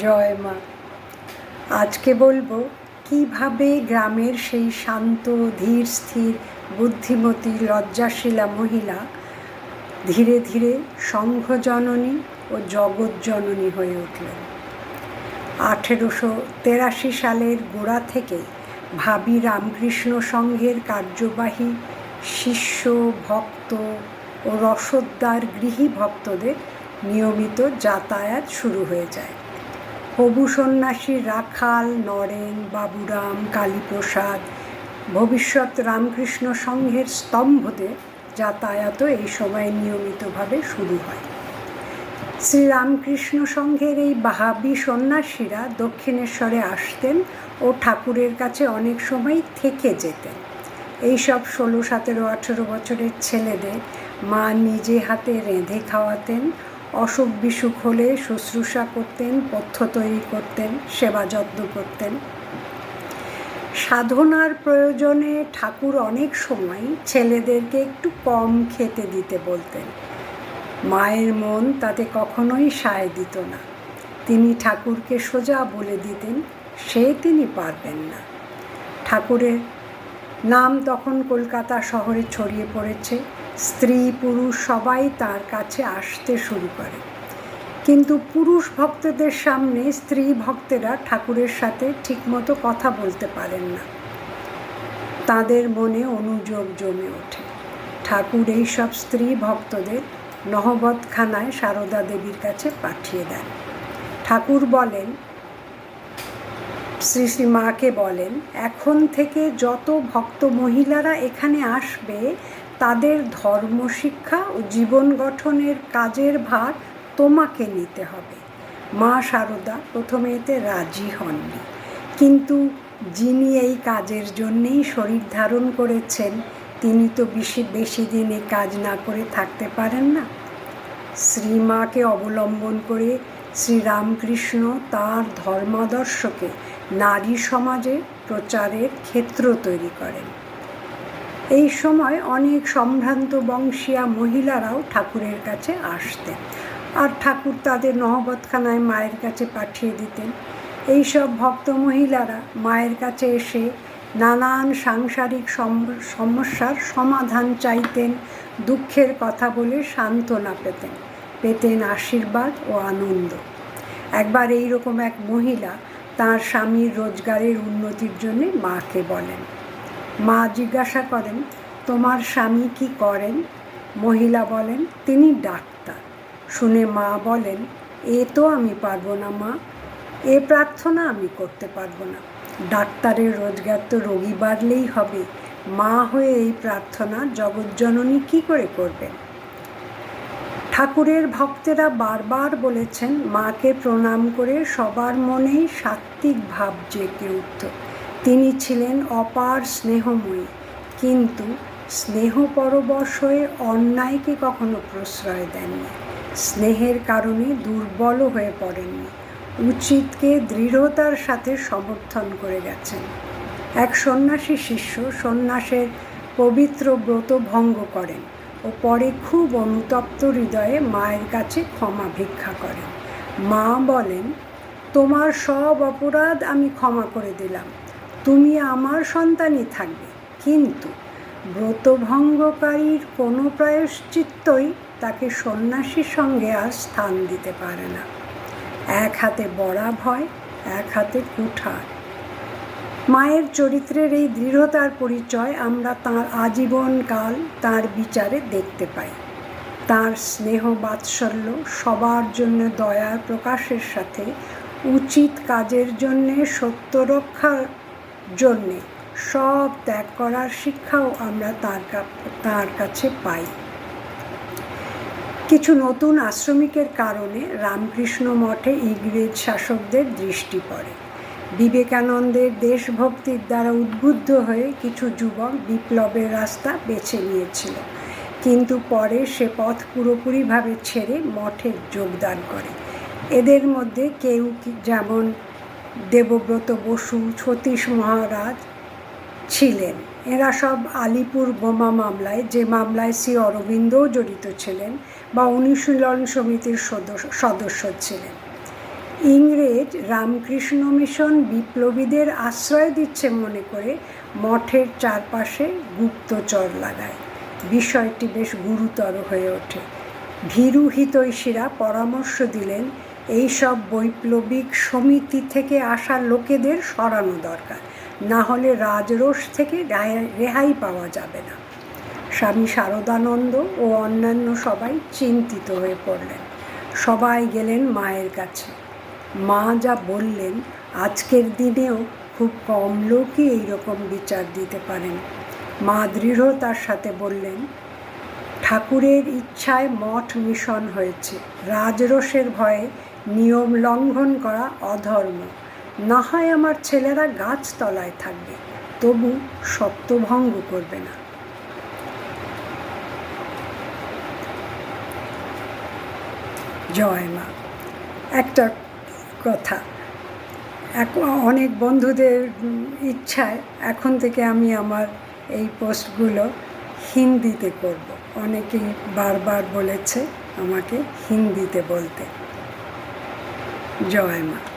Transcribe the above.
জয় মা। আজকে বলব, কীভাবে গ্রামের সেই শান্ত, ধীর, স্থির, বুদ্ধিমতী, লজ্জাশীলা মহিলা ধীরে ধীরে সংঘজননী ও জগৎজননী হয়ে উঠলেন। আঠেরোশো তেরাশি সালের গোড়া থেকে ভাবি রামকৃষ্ণ সংঘের কার্যবাহী শিষ্য, ভক্ত ও রসদ্দার গৃহী ভক্তদের নিয়মিত যাতায়াত শুরু হয়ে যায়। হবু সন্ন্যাসী রাখাল, নরেন, বাবুরাম, কালীপ্রসাদ। ভবিষ্যৎ রামকৃষ্ণ সংঘের স্তম্ভতে যাতায়াতও এই সময় নিয়মিতভাবে শুরু হয়। শ্রীরামকৃষ্ণ সংঘের এই বাহাবি সন্ন্যাসীরা দক্ষিণেশ্বরে আসতেন ও ঠাকুরের কাছে অনেক সময় থেকে যেতেন। এইসব ষোলো, সতেরো, আঠেরো বছরের ছেলেদের মা নিজে হাতে রেঁধে খাওয়াতেন অসুখ বিসুখ হলে শুশ্রূষা করতেন, পথ্য তৈরি করতেন, সেবা যত্ন করতেন। সাধনার প্রয়োজনে ঠাকুর অনেক সময় ছেলেদেরকে একটু কম খেতে দিতে বলতেন। মায়ের মন তাতে কখনোই সায় দিত না। তিনি ঠাকুরকে সোজা বলে দিতেন, সে তিনি পারবেন না। ঠাকুরের নাম তখন কলকাতা শহরে ছড়িয়ে পড়েছে। স্ত্রী, পুরুষ সবাই তার কাছে আসতে শুরু করে। কিন্তু পুরুষ ভক্তদের সামনে স্ত্রী ভক্তেরা ঠাকুরের সাথে ঠিকমতো কথা বলতে পারেন না। তাদের মনে অনুযোগ জমে ওঠে। ঠাকুর এইসব স্ত্রী ভক্তদের নহবতখানায় সারদা দেবীর কাছে পাঠিয়ে দেন। ঠাকুর বলেন শ্রী শ্রী মাকে বলেন, এখন থেকে যত ভক্ত মহিলারা এখানে আসবে, তাদের ধর্ম শিক্ষা ও জীবন গঠনের কাজের ভার তোমাকে নিতে হবে। মা সারদা প্রথমে এতে রাজি হননি। কিন্তু যিনি এই কাজের জন্যেই শরীর ধারণ করেছেন, তিনি তো বেশি বেশি দিন এই কাজ না করে থাকতে পারেন না। শ্রীমাকে অবলম্বন করে শ্রীরামকৃষ্ণ তাঁর ধর্মাদর্শকে নারী সমাজে প্রচারের ক্ষেত্র তৈরি করেন। এই সময় অনেক সম্ভ্রান্ত বংশীয়া মহিলারাও ঠাকুরের কাছে আসতেন আর ঠাকুর তাদের নহবতখানায় মায়ের কাছে পাঠিয়ে দিতেন। এইসব ভক্ত মহিলারা মায়ের কাছে এসে নানান সাংসারিক সমস্যার সমাধান চাইতেন, দুঃখের কথা বলে সান্ত্বনা পেতেন পেতেন আশীর্বাদ ও আনন্দ। একবার এইরকম এক মহিলা তার স্বামীর রোজগারের উন্নতির জন্য মাকে বলেন। মা জিজ্ঞাসা করেন, তোমার স্বামী কি করেন? মহিলা বলেন, তিনি ডাক্তার। শুনে মা বলেন, এ তো আমি পারব না মা, এ প্রার্থনা আমি করতে পারব না। ডাক্তারের রোজগার তো রোগী বাড়লেই হবে। মা হয়ে এই প্রার্থনা জগৎজননী কি করে করবেন? ঠাকুরের ভক্তেরা বারবার বলেছেন, মাকে প্রণাম করে সবার মনেই সাত্ত্বিক ভাব জেগে উঠত। তিনি ছিলেন অপার স্নেহময়ী। কিন্তু স্নেহ পরবশ হয়ে অন্যায়কে কখনো প্রশ্রয় দেননি। স্নেহের কারণে দুর্বল হয়ে পড়েননি। উচিতকে দৃঢ়তার সাথে সমর্থন করে গেছেন। এক সন্ন্যাসী শিষ্য সন্ন্যাসের পবিত্র ব্রত ভঙ্গ করেন। ও পরে খুব অনুতপ্ত হৃদয়ে মায়ের কাছে ক্ষমা ভিক্ষা করেন। মা বলেন, তোমার সব অপরাধ আমি ক্ষমা করে দিলাম। তুমি আমার সন্তানই থাকবে। কিন্তু ব্রতভঙ্গকারীর কোনো প্রায়শ্চিত্তই তাকে সন্ন্যাসীর সঙ্গে আর স্থান দিতে পারে না। এক হাতে বড়া ভয়, এক হাতে কুঠার। মায়ের চরিত্রের এই দৃঢ়তার পরিচয় আমরা তাঁর আজীবনকাল তার বিচারে দেখতে পাই। তার স্নেহ বাৎসল্য, সবার জন্য দয়ার প্রকাশের সাথে, উচিত কাজের জন্যে সত্য রক্ষার জন্যে সব ত্যাগ করার শিক্ষাও আমরা তার তার কাছে পাই। কিছু নতুন আশ্রমিকের কারণে রামকৃষ্ণ মঠে ইংরেজ শাসকদের দৃষ্টি পড়ে। বিবেকানন্দের দেশভক্তির দ্বারা উদ্বুদ্ধ হয়ে কিছু যুবক বিপ্লবের রাস্তা বেছে নিয়েছিল। কিন্তু পরে সে পথ পুরোপুরিভাবে ছেড়ে মঠে যোগদান করে। এদের মধ্যে কেউ যেমন দেবব্রত বসু, সতীশ মহারাজ ছিলেন। এরা সব আলিপুর বোমা মামলায়, যে মামলায় শ্রী অরবিন্দও জড়িত ছিলেন বা অনুশীলন সমিতির সদস্য ছিলেন। ইংরেজ রামকৃষ্ণ মিশন বিপ্লবীদের আশ্রয় দিচ্ছে মনে করে মঠের চারপাশে গুপ্তচর লাগায়। বিষয়টি বেশ গুরুতর হয়ে ওঠে। ভীরু হিতৈষীরা পরামর্শ দিলেন এইসব বৈপ্লবিক সমিতি থেকে আসা লোকেদের সরানো দরকার। না হলে রাজরোষ থেকে রেহাই পাওয়া যাবে না। স্বামী শারদানন্দ ও অন্যান্য সবাই চিন্তিত হয়ে পড়লেন। সবাই গেলেন মায়ের কাছে। মা যা বললেন, আজকের দিনেও খুব কম লোকই এইরকম বিচার দিতে পারেন। মা দৃঢ়তার সাথে বললেন, ঠাকুরের ইচ্ছায় মঠ মিশন হয়েছে। রাজরোষের ভয়ে নিয়ম লঙ্ঘন করা অধর্ম। না হয় আমার ছেলেরা গাছতলায় থাকবে, তবু সত্যভঙ্গ করবে না। জয় মা। একটা কথা। এখন অনেক বন্ধুদের ইচ্ছায় এখন থেকে আমি আমার এই পোস্টগুলো হিন্দিতে করব। অনেকেই বারবার বলেছে আমাকে হিন্দিতে বলতে। জয় মা।